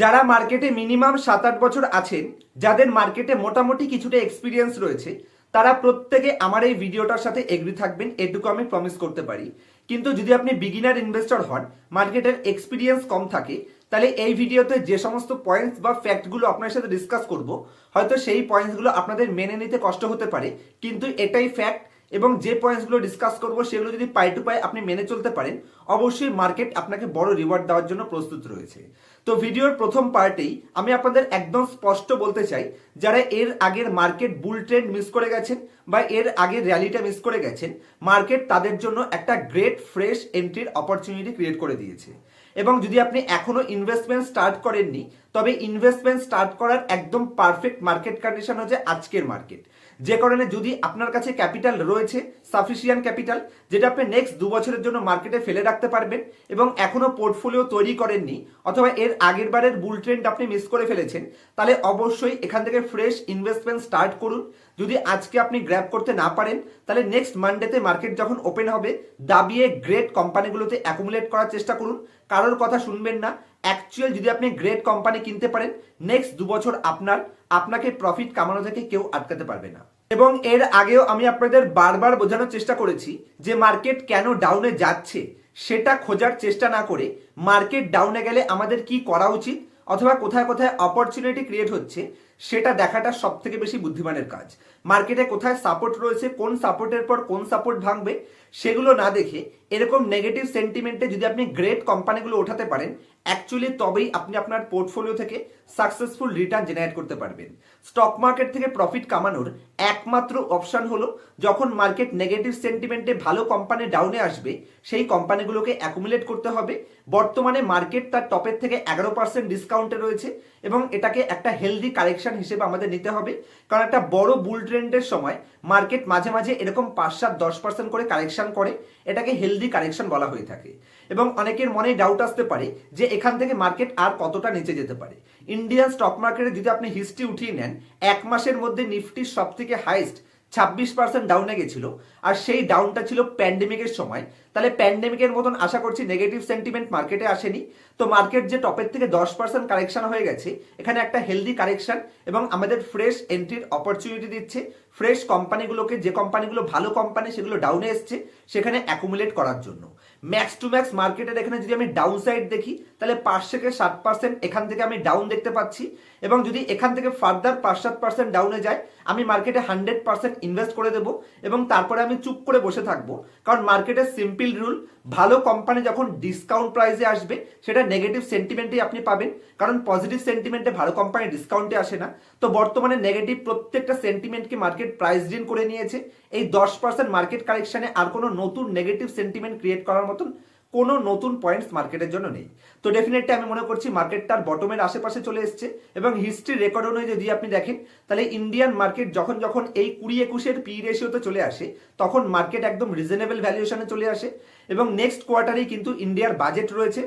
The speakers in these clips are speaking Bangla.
যারা মার্কেটে মিনিমাম সাত আট বছর আছেন, যাদের মার্কেটে মোটামুটি কিছুটা এক্সপিরিয়েন্স রয়েছে, তারা প্রত্যেকে আমার এই ভিডিওটার সাথে এগ্রি থাকবেন, এটুকু আমি প্রমিস করতে পারি। কিন্তু যদি আপনি বিগিনার ইনভেস্টর হন, মার্কেটের এক্সপিরিয়েন্স কম থাকে, তাহলে এই ভিডিওতে যে সমস্ত পয়েন্টস বা ফ্যাক্টগুলো আপনার সাথে ডিসকাস করব, হয়তো সেই পয়েন্টসগুলো আপনাদের মেনে নিতে কষ্ট হতে পারে, কিন্তু এটাই ফ্যাক্ট এবং যে পয়েন্টসগুলো ডিসকাস করব, সেগুলো যদি পাই টু পাই আপনি মেনে চলতে পারেন, অবশ্যই মার্কেট আপনাকে বড় রিওয়ার্ড দেওয়ার জন্য প্রস্তুত রয়েছে। তো ভিডিওর প্রথম পার্টেই আমি আপনাদের একদম স্পষ্ট বলতে চাই, যারা এর আগের মার্কেট বুল ট্রেন্ড মিস করে গেছেন বা এর আগের র্যালিটা মিস করে গেছেন মার্কেট তাদের জন্য একটা গ্রেট ফ্রেশ এন্ট্রির অপরচুনিটি ক্রিয়েট করে দিয়েছে। এবং যদি আপনি এখনও ইনভেস্টমেন্ট স্টার্ট করেননি, তবে ইনভেস্টমেন্ট স্টার্ট করার একদম পারফেক্ট মার্কেট কন্ডিশন হচ্ছে আজকের মার্কেট যে কারণে যদি আপনার কাছে ক্যাপিটাল রয়েছে সাফিসিয়েন্ট ক্যাপিটাল, যেটা আপনি নেক্সট দু বছরের জন্য মার্কেটে ফেলে রাখতে পারবেন এবং এখনও পোর্টফোলিও তৈরি করেননি অথবা এর আগের বারের বুল ট্রেন্ড আপনি মিস করে ফেলেছেন, তাহলে অবশ্যই এখান থেকে ফ্রেশ ইনভেস্টমেন্ট স্টার্ট করুন। যদি আজকে আপনি গ্র্যাব করতে না পারেন, তাহলে নেক্সট মানডেতে মার্কেট যখন ওপেন হবে দাবিয়ে গ্রেট কোম্পানিগুলোতে অ্যাকুমুলেট করার চেষ্টা করুন। কারোর কথা শুনবেন না। অ্যাকচুয়াল যদি আপনি গ্রেট কোম্পানি কিনতে পারেন নেক্সট দু বছর আপনার, আপনাকে প্রফিট কামানো থেকে কেউ আটকাতে পারবে না। এবং এর আগেও আমি আপনাদের বারবার বোঝানোর চেষ্টা করেছি যে মার্কেট কেন ডাউনে যাচ্ছে, সেটা খোঁজার চেষ্টা না করে মার্কেট ডাউনে গেলে আমাদের কি করা উচিত অথবা কোথায় কোথায় অপরচুনিটি ক্রিয়েট হচ্ছে, সেটা দেখাটা সব থেকে বেশি বুদ্ধিমানের কাজ। মার্কেটে কোথায় সাপোর্ট রয়েছে, কোন সাপোর্টের পর কোন সাপোর্ট ভাঙবে সেগুলো না দেখে এরকম নেগেটিভ সেন্টিমেন্টে যদি আপনি গ্রেট কোম্পানিগুলো ওঠাতে পারেন অ্যাকচুয়ালি তবেই আপনি আপনার পোর্টফোলিও থেকে সাকসেসফুল রিটার্ন জেনারেট করতে পারবেন। স্টক মার্কেট থেকে প্রফিট কামানোর একমাত্র অপশন হলো যখন মার্কেট নেগেটিভ সেন্টিমেন্টে ভালো কোম্পানি ডাউনে আসবে, সেই কোম্পানিগুলোকে অ্যাকুমুলেট করতে হবে। বর্তমানে মার্কেট তার টপের থেকে এগারো পার্সেন্ট ডিসকাউন্টে রয়েছে এবং এটাকে একটা হেলদি কারেকশন হিসেবে আমাদের নিতে হবে। কারণ একটা বড় বুল ট্রেন্ডের সময় মার্কেট মাঝে মাঝে এরকম পাঁচ সাত দশ পার্সেন্ট করে কারেকশন করে, এটাকে হেলদি কারেকশন বলা হয়ে থাকে। এবং অনেকের মনে ডাউট আসতে পারে যে এখান থেকে মার্কেট আর কতটা নিচে যেতে পারে। ইন্ডিয়ান স্টক মার্কেটে যদি আপনি হিস্ট্রি উঠিয়ে নেন, এক মাসের মধ্যে নিফটির সব থেকে হাইস্ট ছাব্বিশ পার্সেন্ট ডাউনে গেছিল। আর সেই ডাউনটা ছিল প্যান্ডেমিকের সময়। তাহলে প্যান্ডেমিকের মতন আশা করছি নেগেটিভ সেন্টিমেন্ট মার্কেটে আসেনি। তো মার্কেট যে টপের থেকে দশ পার্সেন্ট কারেকশন হয়ে গেছে, এখানে একটা হেলদি কারেকশন এবং আমাদের ফ্রেশ এন্ট্রির অপরচুনিটি দিচ্ছে। ফ্রেশ কোম্পানিগুলোকে যে কোম্পানিগুলো ভালো কোম্পানি সেগুলো ডাউনে এসছে, সেখানে অ্যাকুমুলেট করার জন্য। ম্যাক্স টু ম্যাক্স মার্কেটের এখানে যদি আমি ডাউন সাইড দেখি, তাহলে পাঁচ থেকে সাত পার্সেন্ট এখান থেকে আমি ডাউন দেখতে পাচ্ছি। এবং যদি এখান থেকে ফার্দার পাঁচ সাত পার্সেন্ট ডাউনে যায় আমি মার্কেটে হান্ড্রেড পার্সেন্ট ইনভেস্ট করে দেবো এবং তারপরে আমি চুপ করে বসে থাকব। কারণ মার্কেটের সিম্পল রুল ভালো কোম্পানি যখন ডিসকাউন্ট প্রাইসে আসবে, সেটা নেগেটিভ সেন্টিমেন্টেই আপনি পাবেন। কারণ পজিটিভ সেন্টিমেন্টে ভালো কোম্পানি ডিসকাউন্টে আসে না। তো বর্তমানে নেগেটিভ প্রত্যেকটা সেন্টিমেন্টকে মার্কেট প্রাইস ডিন করে নিয়েছে। এই দশ পার্সেন্ট মার্কেট কারেকশনে আর কোনো নতুন নেগেটিভ সেন্টিমেন্ট ক্রিয়েট করার মতন কোনো নতুন পয়েন্টস মার্কেটের জন্য নেই। তো ডেফিনেটলি আমি মনে করছি মার্কেট তার বটমের আশেপাশে চলে এসছে এবং হিস্ট্রি রেকর্ড অনুযায়ী যদি আপনি দেখেন, তাহলে ইন্ডিয়ান মার্কেট যখন যখন এই কুড়ি একুশের পি রেশিওতে চলে আসে, তখন মার্কেট একদম রিজনেবল ভ্যালুয়েশনে চলে আসে এবং নেক্সট কোয়ার্টারেই কিন্তু ইন্ডিয়ার বাজেট রয়েছে।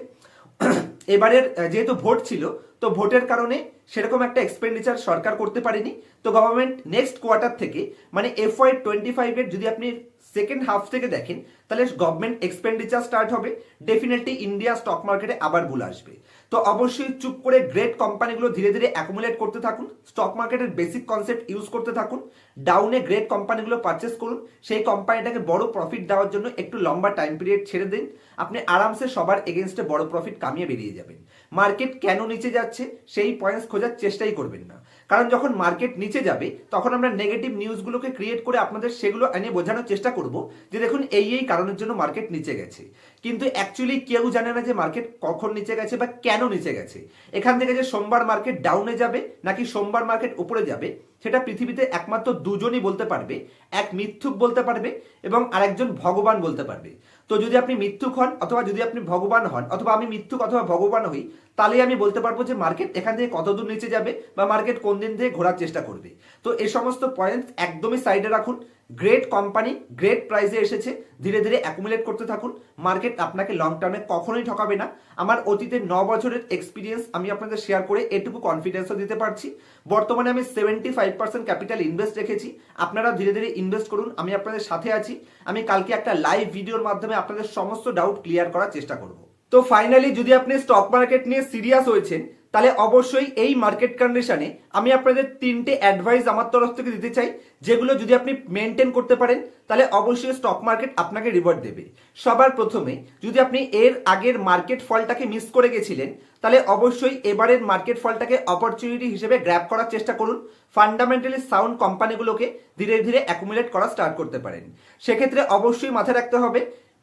এবারের যেহেতু ভোট ছিল, তো ভোটের কারণে সেরকম একটা এক্সপেন্ডিচার সরকার করতে পারেনি। তো গভর্নমেন্ট নেক্সট কোয়ার্টার থেকে মানে এফ ওয়াই টোয়েন্টি ফাইভের যদি আপনি সেকেন্ড হাফ থেকে দেখেন, তাহলে গভর্নমেন্ট এক্সপেন্ডিচার স্টার্ট হবে। ডেফিনেটলি ইন্ডিয়া স্টক মার্কেটে আবার বুল আসবে। তো অবশ্যই চুপ করে গ্রেট কোম্পানিগুলো ধীরে ধীরে অ্যাকুমুলেট করতে থাকুন। স্টক মার্কেটের বেসিক কনসেপ্ট ইউজ করতে থাকুন। ডাউনে গ্রেট কোম্পানিগুলো পারচেস করুন। সেই কোম্পানিটাকে বড় প্রফিট দেওয়ার জন্য একটু লম্বা টাইম পিরিয়ড ছেড়ে দিন। আপনি আরামসে সবার এগেনস্টে বড় প্রফিট কামিয়ে বেরিয়ে যাবেন। মার্কেট কেন নিচে যাচ্ছে, সেই পয়েন্টস খোঁজার চেষ্টাই করবেন না। কারণ যখন মার্কেট নিচে যাবে, তখন আমরা নেগেটিভ নিউজগুলোকে ক্রিয়েট করে আপনাদের সেগুলো এনে বোঝানোর চেষ্টা করব যে দেখুন, এই এই কারণের জন্য মার্কেট নিচে গেছে। কিন্তু অ্যাকচুয়ালি কেউ জানে না যে মার্কেট কখন নিচে গেছে বা কেন নিচে গেছে। এখান থেকে যে সোমবার মার্কেট ডাউনে যাবে নাকি সোমবার মার্কেট উপরে যাবে, সেটা পৃথিবীতে একমাত্র দুজনই বলতে পারবে, এক মিথ্যুক বলতে পারবে এবং আরেকজন ভগবান বলতে পারবে। তো যদি আপনি মৃত্যুক হন অথবা যদি আপনি ভগবান হন, অথবা আমি মিথ্যুক অথবা ভগবান হই তাহলে আমি বলতে পারব যে মার্কেট এখান থেকে কত দূর নিচে যাবে বা মার্কেট কোন দিন থেকে ঘোরার চেষ্টা করবে। তো এই সমস্ত পয়েন্টস একদমই সাইডে রাখুন। গ্রেট কোম্পানি গ্রেট প্রাইসে এসেছে। ধীরে ধীরে অ্যাকুমুলেট করতে থাকুন। মার্কেট আপনাকে লং টার্মে কখনোই ঠকাবে না। আমার অতীতের ন বছরের এক্সপিরিয়েন্স আমি আপনাদের শেয়ার করে এটুকু কনফিডেন্সও দিতে পারছি। বর্তমানে আমি seventy five percent capital invest রেখেছি। আপনারা ধীরে ধীরে ইনভেস্ট করুন। আমি আপনাদের সাথে আছি। আমি কালকে একটা লাইভ ভিডিওর মাধ্যমে আপনাদের সমস্ত ডাউট ক্লিয়ার করার চেষ্টা করব। তো ফাইনালি যদি আপনি স্টক মার্কেট নিয়ে সিরিয়াস হয়েছেন, তাহলে অবশ্যই এই মার্কেট কন্ডিশনে আমি আপনাদের তিনটে অ্যাডভাইস আমার তরফ থেকে দিতে চাই, যেগুলো যদি আপনি মেনটেন করতে পারেন, তাহলে অবশ্যই স্টক মার্কেট আপনাকে রিওয়ার্ড দেবে। সবার প্রথমে যদি আপনি এর আগের মার্কেট ফলটাকে মিস করে গেছিলেন, তাহলে অবশ্যই এবারের মার্কেট ফলটাকে অপরচুনিটি হিসেবে গ্র্যাপ করার চেষ্টা করুন। ফান্ডামেন্টালি সাউন্ড কোম্পানিগুলোকে ধীরে ধীরে অ্যাকুমুলেট করা স্টার্ট করতে পারেন। সেক্ষেত্রে অবশ্যই মাথায় রাখতে হবে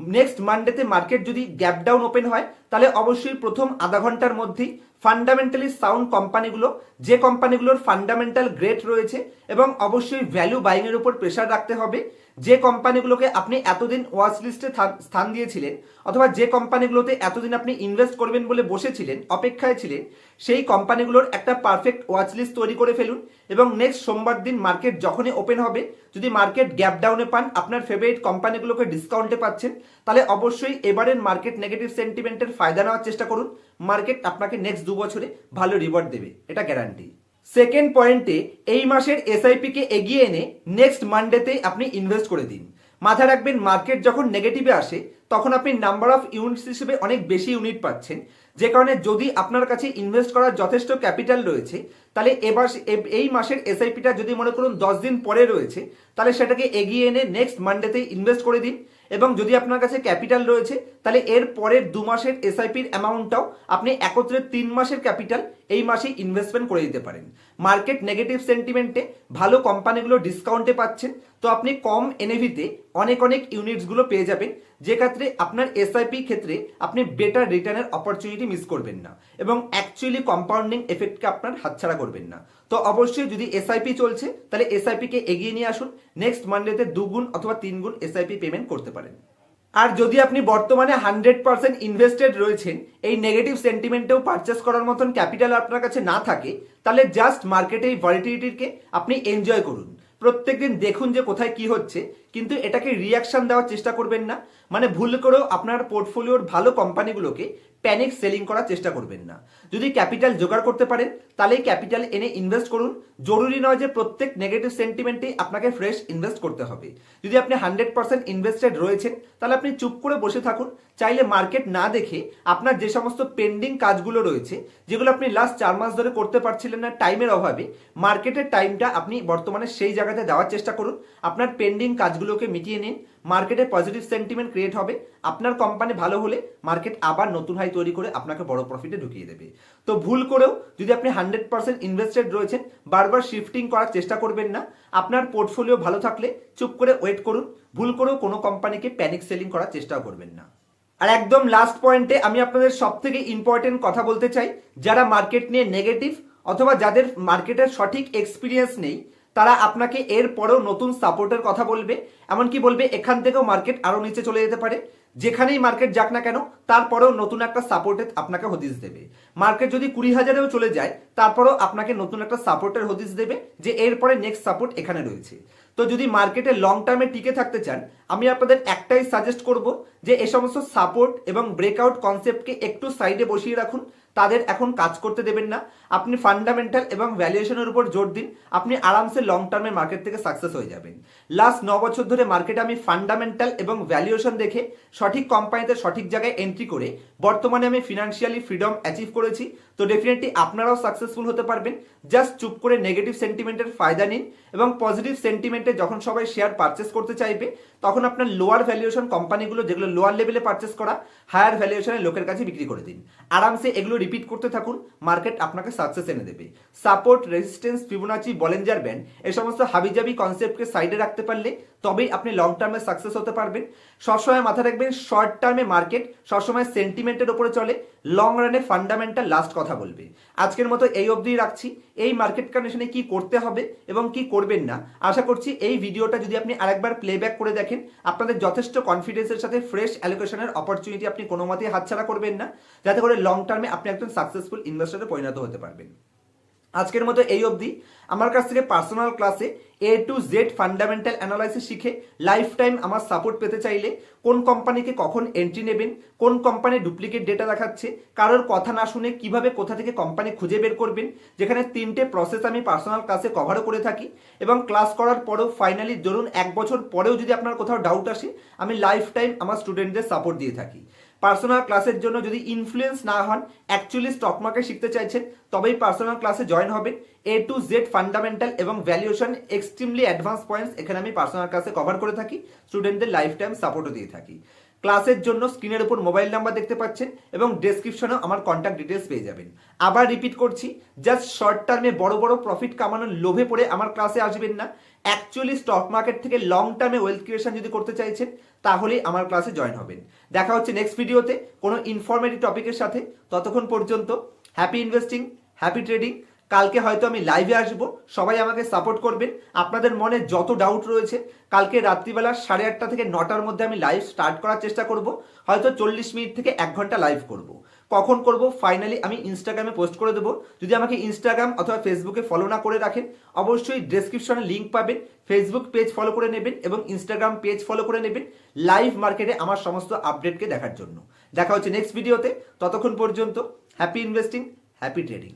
নেক্সট মানডেতে মার্কেট যদি গ্যাপ ডাউন ওপেন হয় তাহলে অবশ্যই প্রথম আধা ঘণ্টার মধ্যেই ফান্ডামেন্টালি সাউন্ড কোম্পানিগুলো যে কোম্পানিগুলোর ফান্ডামেন্টাল গ্রেট রয়েছে এবং অবশ্যই ভ্যালু বাইং এর উপর প্রেশার রাখতে হবে, যে কোম্পানিগুলোকে আপনি এতদিন ওয়াচ লিস্টে স্থান দিয়েছিলেন অথবা যে কোম্পানিগুলোতে এতদিন আপনি ইনভেস্ট করবেন বলে বসেছিলেন, অপেক্ষায় ছিলেন, সেই কোম্পানিগুলোর একটা পারফেক্ট ওয়াচ লিস্ট তৈরি করে ফেলুন এবং নেক্সট সোমবার দিন মার্কেট যখনই ওপেন হবে, যদি মার্কেট গ্যাপ ডাউনে পান, আপনার ফেভারিট কোম্পানিগুলোকে ডিসকাউন্টে পাচ্ছেন, তাহলে অবশ্যই এবারের মার্কেট নেগেটিভ সেন্টিমেন্টের ফায়দা নেওয়ার চেষ্টা করুন। মার্কেট আপনাকে নেক্সট দু বছরে ভালো রিওয়ার্ড দেবে, এটা গ্যারান্টি সেকেন্ড পয়েন্টে এই মাসের এসআইপি কে এগিয়ে এনে নেক্সট মানডেতে আপনি ইনভেস্ট করে দিন। মাথায় রাখবেন মার্কেট যখন নেগেটিভে আসে, তখন আপনি নাম্বার অফ ইউনিটস হিসেবে অনেক বেশি ইউনিট পাচ্ছেন। যে কারণে যদি আপনার কাছে ইনভেস্ট করার যথেষ্ট ক্যাপিটাল রয়েছে, তাহলে এবার এই মাসের এসআইপিটা যদি মনে করুন দশ দিন পরে রয়েছে, তাহলে সেটাকে এগিয়ে এনে নেক্সট মানডেতেই ইনভেস্ট করে দিন। এবং যদি আপনার কাছে ক্যাপিটাল রয়েছে, তাহলে এর পরের দু মাসের এসআইপির অ্যামাউন্টটাও আপনি একত্রে তিন মাসের ক্যাপিটাল এই মাসেই ইনভেস্টমেন্ট করে দিতে পারেন। মার্কেট নেগেটিভ সেন্টিমেন্টে ভালো কোম্পানিগুলো ডিসকাউন্টে পাচ্ছেন। তো আপনি কম এনএভিতে অনেক অনেক ইউনিটসগুলো পেয়ে যাবেন, যে ক্ষেত্রে আপনার এসআইপি ক্ষেত্রে আপনি বেটার রিটার্নের অপরচুনিটি মিস করবেন না এবং অ্যাকচুয়ালি কম্পাউন্ডিং এফেক্টকে আপনার হাতছাড়া করবেন না। তো অবশ্যই যদি এসআইপি চলছে, তাহলে এসআইপিকে এগিয়ে নিয়ে আসুন। নেক্সট মানডেতে দুগুণ অথবা তিন তিনগুণ এসআইপি পেমেন্ট করতে পারেন। আর যদি আপনি বর্তমানে হান্ড্রেড পার্সেন্ট ইনভেস্টেড রয়েছেন, এই নেগেটিভ সেন্টিমেন্টেও পারচেস করার মতন ক্যাপিটাল আপনার কাছে না থাকে, তাহলে জাস্ট মার্কেটে এই ভলিটিলিটিকে আপনি এনজয় করুন। প্রত্যেকদিন দেখুন যে কোথায় কি হচ্ছে কিন্তু এটাকে রিয়াকশন দেওয়ার চেষ্টা করবেন না। মানে ভুল করেও আপনার পোর্টফোলিওর ভালো কোম্পানিগুলোকে প্যানিক সেলিং করার চেষ্টা করবেন না। যদি ক্যাপিটাল জোগাড় করতে পারেন, তাহলে ক্যাপিটাল এনে ইনভেস্ট করুন। জরুরি নয় যে প্রত্যেক নেগেটিভ সেন্টিমেন্টে আপনাকে ফ্রেশ ইনভেস্ট করতে হবে। যদি আপনি হান্ড্রেড পার্সেন্ট ইনভেস্টেড রয়েছেন, তাহলে আপনি চুপ করে বসে থাকুন। চাইলে মার্কেট না দেখে আপনার যে সমস্ত পেন্ডিং কাজগুলো রয়েছে, যেগুলো আপনি লাস্ট চার মাস ধরে করতে পারছিলেন না টাইমের অভাবে মার্কেটের টাইমটা আপনি বর্তমানে সেই জায়গাতে দেওয়ার চেষ্টা করুন। আপনার পেন্ডিং কাজগুলোকে মিটিয়ে নিন। মার্কেটে পজিটিভ সেন্টিমেন্ট ক্রিয়েট হবে। আপনার কোম্পানি ভালো হলে মার্কেট আবার নতুন হাই তৈরি করে আপনাকে বড় প্রফিটে ঢুকিয়ে দেবে। তো ভুল করেও যদি আপনি হান্ড্রেড পার্সেন্ট ইনভেস্টেড রয়েছেন, বারবার শিফটিং করার চেষ্টা করবেন না। আপনার পোর্টফোলিও ভালো থাকলে চুপ করে ওয়েট করুন। ভুল করেও কোনো কোম্পানিকে প্যানিক সেলিং করার চেষ্টাও করবেন না। আর একদম লাস্ট পয়েন্টে আমি আপনাদের সব থেকে ইম্পর্টেন্ট কথা বলতে চাই। যারা মার্কেট নিয়ে নেগেটিভ অথবা যাদের মার্কেটের সঠিক এক্সপিরিয়েন্স নেই তারা আপনাকে এর পরেও নতুন সাপোর্টের কথা বলবে, এমনকি বলবে এখান থেকেও মার্কেট আরও নিচে চলে যেতে পারে। যেখানেই মার্কেট যাক না কেন তারপরেও নতুন একটা সাপোর্টের আপনাকে হদিস দেবে। মার্কেট যদি কুড়ি হাজারেও চলে যায় তারপরেও আপনাকে নতুন একটা সাপোর্টের হদিস দেবে যে এরপরে নেক্সট সাপোর্ট এখানে রয়েছে। তো যদি মার্কেটে লং টার্মে টিকে থাকতে চান, আমি আপনাদের একটাই সাজেস্ট করব যে এ সমস্ত সাপোর্ট এবং ব্রেকআউট কনসেপ্টকে একটু সাইডে বসিয়ে রাখুন তাদের এখন কাজ করতে দেবেন না। আপনি ফান্ডামেন্টাল এবং ভ্যালুয়েশনের উপর জোর দিন, আপনি আরামসে লং টার্মে মার্কেট থেকে সাকসেস হয়ে যাবেন। লাস্ট ন বছর ধরে মার্কেটে আমি ফান্ডামেন্টাল এবং ভ্যালুয়েশন দেখে, সঠিক কোম্পানিতে সঠিক জায়গায় এন্ট্রি করে, বর্তমানে আমি ফিনান্সিয়ালি ফ্রিডম অ্যাচিভ করেছি। তো ডেফিনেটলি আপনারাও সাকসেসফুল হতে পারবেন। জাস্ট চুপ করে নেগেটিভ সেন্টিমেন্টের ফায়দা নিন এবং পজিটিভ সেন্টিমেন্টে যখন সবাই শেয়ার পারচেস করতে চাইবে, তখন আপনার লোয়ার ভ্যালুয়েশন কোম্পানিগুলো যেগুলো লোয়ার লেভেলে পারচেস করা হায়ার ভ্যালুয়েশনের লোকের কাছে বিক্রি করে দিন। আরামসে এগুলো রিপিট করতে থাকুন মার্কেট আপনাকে সাকসেস এনে দেবে। Support resistance Fibonacci Bollinger band এই সমস্ত হাবিজাবি কনসেপ্টকে সাইডে রাখতে পারলে তবেই আপনি লং টার্মে সাকসেস হতে পারবেন। সবসময় মাথা রাখবেন শর্ট টার্মে মার্কেট সবসময় সেন্টিমেন্টের উপরে চলে লং রানে ফান্ডামেন্টাল লাস্ট কথা বলবে। আজকের মতো এই অবধি রাখছি। এই মার্কেট কন্ডিশনে কি করতে হবে এবং কি করবেন না, আশা করছি এই ভিডিওটা যদি আপনি আরেকবার প্লেব্যাক করে দেখেন, আপনাদের যথেষ্ট কনফিডেন্সের সাথে ফ্রেশ অ্যালোকেশনের অপরচুনিটি আপনি কোনো মতেই হাতছাড়া করবেন না, যাতে করে লং টার্মে আপনি একজন সাকসেসফুল ইনভেস্টরে পরিণত হতে পারবেন। আজকের মতো এই অবধি। আমার কাছ থেকে পার্সোনাল ক্লাসে a to z fundamental analysis শিখে লাইফ টাইম আমার সাপোর্ট পেতে চাইলে কোন কোম্পানিকে কখন এন্ট্রি নেবেন, কোন কোম্পানি ডুপ্লিকেট ডেটা দেখাচ্ছে, কারোর কথা না শুনে কীভাবে কোথা থেকে কোম্পানি খুঁজে বের করবেন, যেখানে তিনটে প্রসেস আমি পার্সোনাল ক্লাসে কভারও করে থাকি এবং ক্লাস করার পরেও ফাইনালি ধরুন এক বছর পরেও যদি আপনার কোথাও ডাউট আসে, আমি লাইফ টাইম আমার স্টুডেন্টদের সাপোর্ট দিয়ে থাকি। পার্সোনাল ক্লাসের জন্য যদি ইনফ্লুয়েন্স না হন অ্যাকচুয়ালি স্টক মার্কেট শিখতে চাইছেন, তবেই পার্সোনাল ক্লাসে জয়েন হবেন। এ টু জেড ফান্ডামেন্টাল এবং ভ্যালুয়েশন এক্সট্রিমলি অ্যাডভান্স পয়েন্টস এখানে আমি পার্সোনাল ক্লাসে কভার করে থাকি স্টুডেন্টদের লাইফ টাইম সাপোর্টও দিয়ে থাকি। ক্লাসের জন্য স্ক্রিনের উপর মোবাইল নাম্বার দেখতে পাচ্ছেন এবং ডেসক্রিপশনেও আমার কন্ট্যাক্ট ডিটেলস পেয়ে যাবেন। আবার রিপিট করছি জাস্ট শর্ট টার্মে বড় বড় প্রফিট কামানোর লোভে পড়ে আমার ক্লাসে আসবেন না। অ্যাকচুয়ালি স্টক মার্কেট থেকে লং টার্মে ওয়েলথ ক্রিয়েশন যদি করতে চাইছেন, তাহলেই আমার ক্লাসে জয়েন হবেন। দেখা হচ্ছে নেক্সট ভিডিওতে কোনো ইনফরমেটিভ টপিকের সাথে। ততক্ষণ পর্যন্ত হ্যাপি ইনভেস্টিং হ্যাপি ট্রেডিং কালকে হয়তো আমি লাইভে আসব। সবাই আমাকে সাপোর্ট করবেন। আপনাদের মনে যত ডাউট রয়েছে, কালকে রাত্রিবেলা সাড়ে আটটা থেকে নটার মধ্যে আমি লাইভ স্টার্ট করার চেষ্টা করব। হয়তো চল্লিশ মিনিট থেকে এক ঘণ্টা লাইভ করব। কখন করব? ফাইনালি আমি ইনস্টাগ্রামে পোস্ট করে দেবো। যদি আমাকে ইনস্টাগ্রাম অথবা ফেসবুকে ফলো না করে রাখেন, অবশ্যই ডেসক্রিপশনে লিঙ্ক পাবেন ফেসবুক পেজ ফলো করে নেবেন এবং ইনস্টাগ্রাম পেজ ফলো করে নেবেন লাইভ মার্কেটে আমার সমস্ত আপডেটকে দেখার জন্য। দেখা হচ্ছে নেক্সট ভিডিওতে ততক্ষণ পর্যন্ত হ্যাপি ইনভেস্টিং হ্যাপি ট্রেডিং